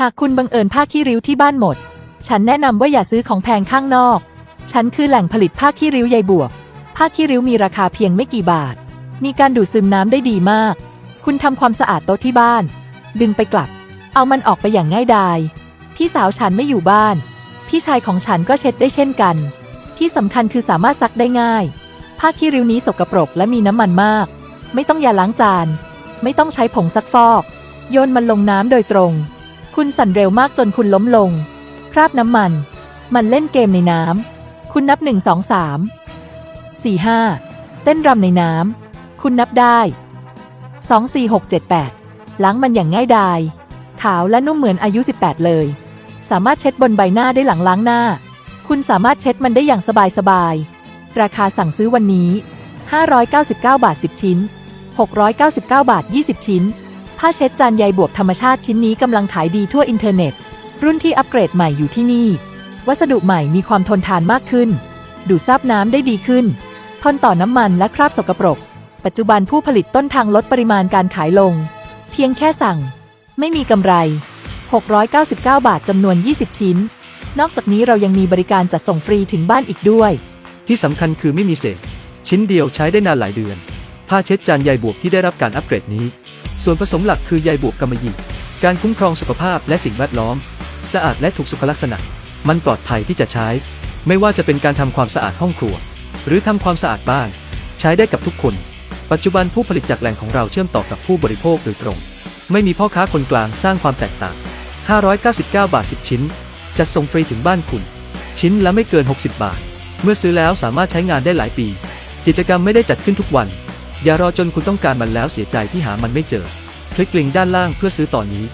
หากคุณบังเอิญผ้าขี้ริ้วที่บ้านหมด ฉันแนะนำว่าอย่าซื้อของแพงข้างนอก ฉันคือแหล่งผลิตผ้าขี้ริ้วใยบวก ผ้าขี้ริ้วมีราคาเพียงไม่กี่บาท มีการดูดซึมน้ำได้ดีมาก คุณทำความสะอาดโต๊ะที่บ้าน ดึงไปกลับ เอามันออกไปอย่างง่ายดาย พี่สาวฉันไม่อยู่บ้าน พี่ชายของฉันก็เช็ดได้เช่นกัน ที่สำคัญคือสามารถซักได้ง่าย ผ้าขี้ริ้วนี้สกปรกและมีน้ำมันมาก ไม่ต้องยาล้างจาน ไม่ต้องใช้ผงซักฟอก โยนมันลงน้ำโดยตรง คุณสั่นเร็วมากจนคุณล้มลง คราบน้ำมัน มันเล่นเกมในน้ำ คุณนับหนึ่งสองสามสี่ห้าเต้นรำในน้ำ คุณนับได้สองสี่หกเจ็ดแปดล้างมันอย่างง่ายดาย ขาวและนุ่มเหมือนอายุ 18 เลย สามารถเช็ดบนใบหน้าได้หลังล้างหน้า คุณสามารถเช็ดมันได้อย่างสบายๆ ราคาสั่งซื้อวันนี้ 599 บาท 10 ชิ้น 699 บาท 20 ชิ้น ผ้าเช็ดจานใยบวกธรรมชาติชิ้นนี้กำลังขายดีทั่วอินเทอร์เน็ต รุ่นที่อัปเกรดใหม่อยู่ที่นี่ วัสดุใหม่มีความทนทานมากขึ้น ดูดซับน้ำได้ดีขึ้น ทนต่อน้ำมันและคราบสกปรก ปัจจุบันผู้ผลิตต้นทางลดปริมาณการขายลง เพียงแค่สั่ง ไม่มีกำไร 699 บาทจำนวน 20 ชิ้น นอกจากนี้เรายังมีบริการจัดส่งฟรีถึงบ้านอีกด้วย ที่สำคัญคือไม่มีเศษ ชิ้นเดียวใช้ได้นานหลายเดือน ผ้าเช็ดจานใยบวกที่ได้รับการอัปเกรดนี้ ส่วนผสมหลักคือใยบวกกำมะหยี่การคุ้มครองสุขภาพและสิ่งแวดล้อม สะอาดและถูกสุขลักษณะ มันปลอดภัยที่จะใช้ ไม่ว่าจะเป็นการทำความสะอาดห้องครัว หรือทำความสะอาดบ้าน ใช้ได้กับทุกคน ปัจจุบันผู้ผลิตจากแหล่งของเราเชื่อมต่อกับผู้บริโภคโดยตรง ไม่มีพ่อค้าคนกลางสร้างความแตกต่าง 599 บาท 10 ชิ้น จัดส่งฟรีถึงบ้านคุณ ชิ้นละไม่เกิน 60 บาท เมื่อซื้อแล้วสามารถใช้งานได้หลายปี กิจกรรมไม่ได้จัดขึ้นทุกวัน อย่ารอจนคุณต้องการมันแล้วเสียใจที่หามันไม่เจอ คลิกลิงก์ด้านล่างเพื่อซื้อตอนนี้